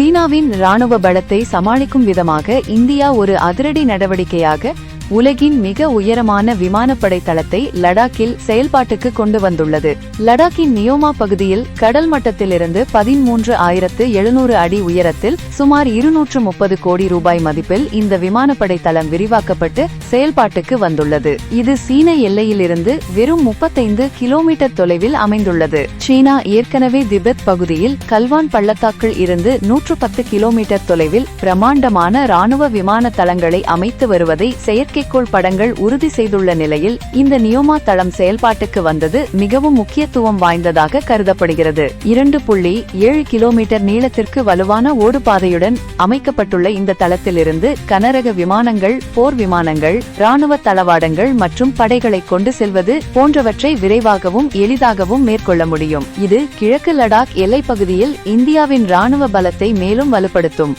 சீனாவின் ராணுவ பலத்தை சமாளிக்கும் விதமாக இந்தியா ஒரு அதிரடி நடவடிக்கையாக உலகின் மிக உயரமான விமானப்படை தளத்தை லடாக்கில் செயல்பாட்டுக்கு கொண்டு வந்துள்ளது. லடாக்கின் நியோமா பகுதியில் கடல் மட்டத்திலிருந்து பதிமூன்று ஆயிரத்து எழுநூறு அடி உயரத்தில் சுமார் இருநூற்று முப்பது கோடி ரூபாய் மதிப்பில் இந்த விமானப்படை தளம் விரிவாக்கப்பட்டு செயல்பாட்டுக்கு வந்துள்ளது. இது சீன எல்லையிலிருந்து வெறும் முப்பத்தைந்து கிலோமீட்டர் தொலைவில் அமைந்துள்ளது. சீனா ஏற்கனவே திபெத் பகுதியில் கல்வான் பள்ளத்தாக்கில் இருந்து நூற்று பத்து கிலோமீட்டர் தொலைவில் பிரமாண்டமான ராணுவ விமான தளங்களை அமைத்து வருவதை செயற்கை செயற்கைக்கோள் படங்கள் உறுதி செய்துள்ள நிலையில் இந்த நியோமா தளம் செயல்பாட்டுக்கு வந்தது மிகவும் முக்கியத்துவம் வாய்ந்ததாக கருதப்படுகிறது. இரண்டு புள்ளி ஏழு கிலோமீட்டர் நீளத்திற்கு வலுவான ஓடுபாதையுடன் அமைக்கப்பட்டுள்ள இந்த தளத்திலிருந்து கனரக விமானங்கள் போர் விமானங்கள் ராணுவ தளவாடங்கள் மற்றும் படைகளை கொண்டு செல்வது போன்றவற்றை விரைவாகவும் எளிதாகவும் மேற்கொள்ள முடியும். இது கிழக்கு லடாக் எல்லைப் பகுதியில் இந்தியாவின் ராணுவ பலத்தை மேலும் வலுப்படுத்தும்.